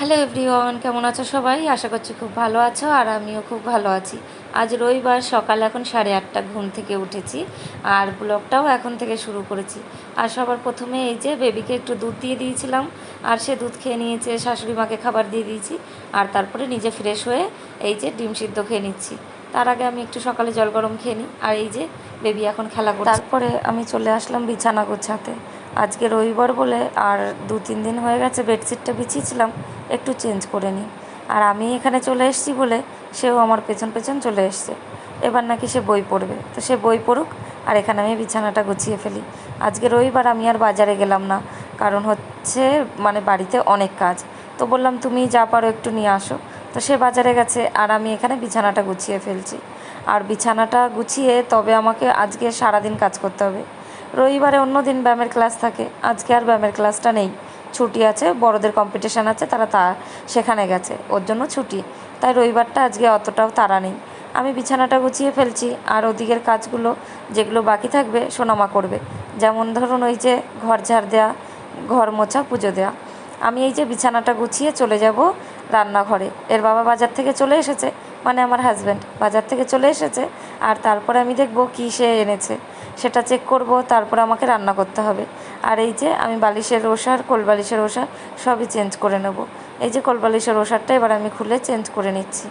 Hello everyone, কেমন আছো সবাই? আশা করছি খুব ভালো আছো আর আমিও খুব ভালো আছি। আজ রবিবার, সকাল এখন সাড়ে আটটা ঘুম থেকে উঠেছি আর ব্লগটাও এখন থেকে শুরু করেছি। আর সবার প্রথমে এই যে বেবিকে একটু দুধ দিয়ে দিয়েছিলাম আর সে দুধ খেয়ে নিয়েছে, শাশুড়ি মাকে খাবার দিয়ে দিয়েছি আর তারপরে নিজে ফ্রেশ হয়ে এই যে ডিম সিদ্ধ খেয়ে নিচ্ছি। তার আগে আমি একটু সকালে জল গরম খেয়ে নিই। আর এই যে বেবি এখন খেলা করছে। তারপরে আমি চলে আসলাম বিছানা গোছাতে। আজকে রবিবার বলে আর দু তিন দিন হয়ে গেছে, বেডশিটটা বিছিয়েছিলাম, একটু চেঞ্জ করে নিই। আর আমি এখানে চলে এসেছি বলে সেও আমার পেছন পেছন চলে এসছে। এবার নাকি সে বই পড়বে। তো সে বই পড়ুক, আর এখানে আমি বিছানাটা গুছিয়ে ফেলি। আজকে রবিবার আমি আর বাজারে গেলাম না, কারণ হচ্ছে মানে বাড়িতে অনেক কাজ। তো বললাম, তুমি যা পারো একটু নিয়ে আসো। তো সে বাজারে গেছে, আর আমি এখানে বিছানাটা গুছিয়ে ফেলছি। আর বিছানাটা গুছিয়ে তবে আমাকে আজকে সারাদিন কাজ করতে হবে। রবিবারে অন্য দিন ব্যায়ামের ক্লাস থাকে। আজকে আর ব্যায়ামের ক্লাসটা নেই। ছুটি আছে, বড়দের কম্পিটিশান আছে, তারা তা সেখানে গেছে। ওর জন্য ছুটি। তাই রবিবারটা আজকে অতটাও তারা নেই। আমি বিছানাটা গুছিয়ে ফেলছি। আর ওদিকের কাজগুলো যেগুলো বাকি থাকবে, সোনামা করবে। যেমন ধরুন ওই যে ঘর ঝাড় দেওয়া ঘর মোছা, পুজো দেওয়া আমি এই যে বিছানাটা গুছিয়ে চলে যাব রান্নাঘরে। এর বাবা বাজার থেকে চলে এসেছে। মানে আমার হাজব্যান্ড বাজার থেকে চলে এসেছে আর তারপরে আমি দেখব কী সে এনেছে। সেটা চেক করব, তারপরে আমাকে রান্না করতে হবে। আর এই যে আমি বালিশের ওষার কোলবালিশের ওষা সবই চেঞ্জ করে নেব। এই যে কোলবালিশের ওষারটা এবার আমি খুলে চেঞ্জ করে নিচ্ছি।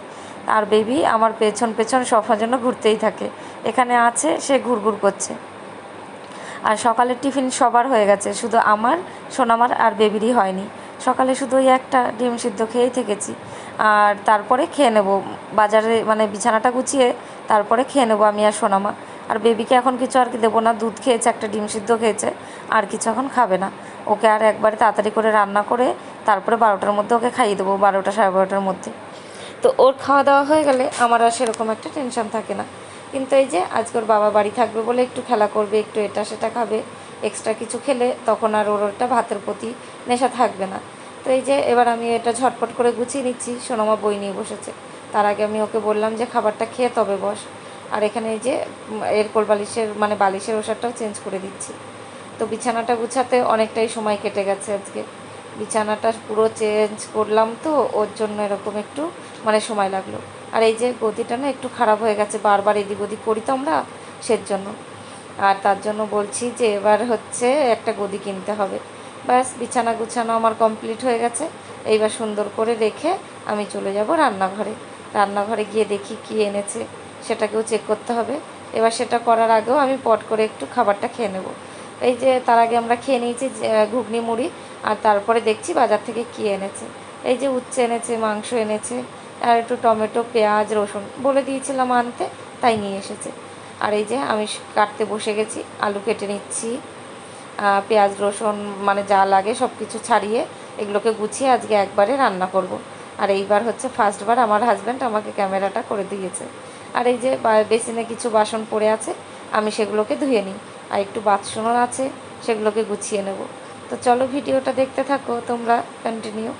আর বেবি আমার পেছন পেছন সফার জন্য ঘুরতেই থাকে। এখানে আছে, সে ঘুরঘুর করছে। আর সকালের টিফিন সবার হয়ে গেছে, শুধু আমার, সোনামার আর বেবিরই হয়নি। সকালে শুধু ওই একটা ডিম সিদ্ধ খেয়েই থেকেছি। আর তারপরে খেয়ে নেব। বাজারে মানে বিছানাটা গুছিয়ে তারপরে খেয়ে নেব আমি আর সোনামা। আর বেবিকে এখন কিছু আর কি দেবো না, দুধ খেয়েছে, একটা ডিম সিদ্ধ খেয়েছে, আর কিছু এখন খাবে না। ওকে আর একবারে তাড়াতাড়ি করে রান্না করে তারপরে বারোটার মধ্যে ওকে খাইয়ে দেবো, বারোটা সাড়ে বারোটার মধ্যে। তো ওর খাওয়া দাওয়া হয়ে গেলে আমার আর সেরকম একটা টেনশন থাকে না। কিন্তু এই যে আজকে ওর বাবা বাড়ি থাকবে বলে একটু খেলা করবে, একটু এটা সেটা খাবে এক্সট্রা কিছু খেলে তখন আর ওর ওটা ভাতের প্রতি নেশা থাকবে না। তো এই যে এবার আমি এটা ঝটপট করে গুছিয়ে নিচ্ছি। সোনামা বই নিয়ে বসেছে। তার আগে আমি ওকে বললাম যে, খাবারটা খেয়ে তবে বস। আর এখানে এই যে এর বালিশের মানে বালিশের ওষারটাও চেঞ্জ করে দিচ্ছি। তো বিছানাটা গুছাতে অনেকটাই সময় কেটে গেছে আজকে। বিছানাটা পুরো চেঞ্জ করলাম তো, ওর জন্য এরকম একটু মানে সময় লাগল। আর এই যে, গদিটা না একটু খারাপ হয়ে গেছে, বারবার এদিক ওদিক করি তো আমরা সের জন্য আর তার জন্য বলছি যে, এবার হচ্ছে একটা গদি কিনতে হবে। ব্যাস, বিছানা গুছানো আমার কমপ্লিট হয়ে গেছে। এইবার সুন্দর করে রেখে আমি চলে যাব রান্নাঘরে। রান্নাঘরে গিয়ে দেখি কী এনেছে, সেটাকেও চেক করতে হবে। এবার সেটা করার আগেও আমি পট করে একটু খাবারটা খেয়ে নেব। এই যে তার আগে আমরা খেয়ে নিয়েছি ঘুগনি মুড়ি, আর তারপরে দেখছি বাজার থেকে কী এনেছে। এই যে উচ্ছে এনেছে, মাংস এনেছে, আর একটু টমেটো, পেঁয়াজ, রসুন বলে দিয়েছিলাম আনতে, তাই নিয়ে এসেছে। আর এই যে আমি কাটতে বসে গেছি, আলু কেটে নিচ্ছি। পেঁয়াজ, রসুন মানে যা লাগে সব কিছু ছাড়িয়ে এগুলোকে গুছিয়ে আজকে একবারে রান্না করব। আর এইবার হচ্ছে ফার্স্টবার আমার হাজব্যান্ড আমাকে ক্যামেরাটা করে দিয়েছে। আর এই যে বেসিনে কিছু বাসন পড়ে আছে, আমি সেগুলোকে ধুয়ে নিই। আর একটু বাথসনও আছে, সেগুলোকে গুছিয়ে নেব। তো চলো ভিডিওটা দেখতে থাকো, তোমরা কন্টিনিউ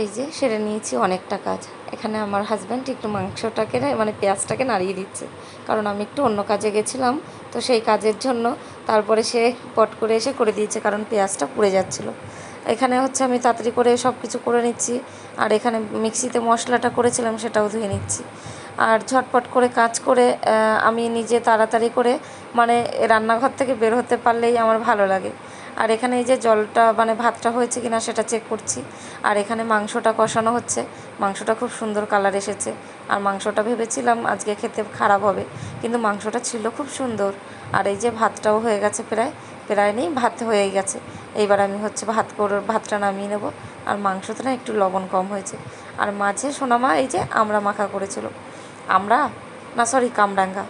এই যে, সেরে নিয়েছি অনেকটা কাজ এখানে আমার হাজব্যান্ড একটু মাংসটাকে মানে পেঁয়াজটাকে নাড়িয়ে দিচ্ছে। কারণ আমি একটু অন্য কাজে গেছিলাম, তো সেই কাজের জন্য তারপরে সে পট করে এসে করে দিয়েছে, কারণ পেঁয়াজটা পুড়ে যাচ্ছিল। এখানে হচ্ছে আমি তাড়াতাড়ি করে সব কিছু করে নিচ্ছি, আর এখানে মিক্সিতে মশলাটা করেছিলাম সেটাও ধুয়ে নিচ্ছি। আর ঝটপট করে কাজ করে আমি নিজে তাড়াতাড়ি করে মানে রান্নাঘর থেকে বের হতে পারলেই আমার ভালো লাগে। আর এখানে এই যে জলটা মানে ভাতটা হয়েছে কিনা সেটা চেক করছি। আর এখানে মাংসটা কষানো হচ্ছে। মাংসটা খুব সুন্দর কালার এসেছে। আর মাংসটা ভেবেছিলাম আজকে খেতে খারাপ হবে, কিন্তু মাংসটা ছিল খুব সুন্দর। আর এই যে ভাতটাও হয়ে গেছে প্রায় প্রায় নেই, ভাত হয়েই গেছে। এইবার আমি হচ্ছে ভাত করে, ভাতটা নামিয়ে নেব। আর মাংসতে না একটু লবণ কম হয়েছে। আর মাঝে সোনামা এই যে আমরা মাখা করেছিল। আমরা? না সরি কামরাঙ্গা।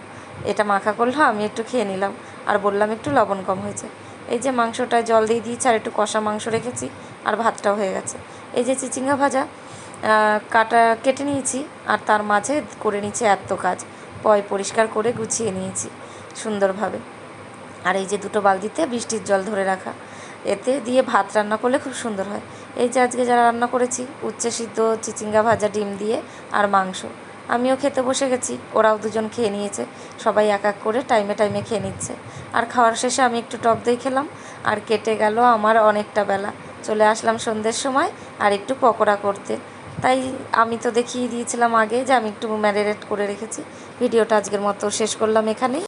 এটা মাখা করল, আমি একটু খেয়ে নিলাম। আর বললাম একটু লবণ কম হয়েছে। এই যে মাংসটায় জল দিয়ে দিয়েছি আর একটু কষা মাংস রেখেছি আর ভাতটাও হয়ে গেছে। এই যে চিচিঙ্গা ভাজা কাটা কেটে নিয়েছি আর তার মাঝে করে নিয়েছি এত কাজ। পয় পরিষ্কার করে গুছিয়ে নিয়েছি সুন্দরভাবে। আর এই যে দুটো বালতিতে বৃষ্টির জল ধরে রাখা, এতে দিয়ে ভাত রান্না করলে খুব সুন্দর হয়। এই যে আজকে যারা রান্না করেছি, উচ্ছে সিদ্ধ, চিচিঙ্গা ভাজা, ডিম দিয়ে আর মাংস। আমিও খেতে বসে গেছি। ওরাও দুজন খেয়ে নিয়েছে। সবাই এক এক করে টাইমে টাইমে খেয়ে নিচ্ছে। আর খাওয়ার শেষে আমি একটু টক দই খেলাম। আর কেটে গেল আমার অনেকটা বেলা। চলে আসলাম সন্ধ্যের সময় আর একটু পকোড়া করতে। তাই আমি তো দেখিয়ে দিয়েছিলাম আগে যে আমি একটু ম্যারিনেট করে রেখেছি। ভিডিওটা আজকের মতো শেষ করলাম এখানেই।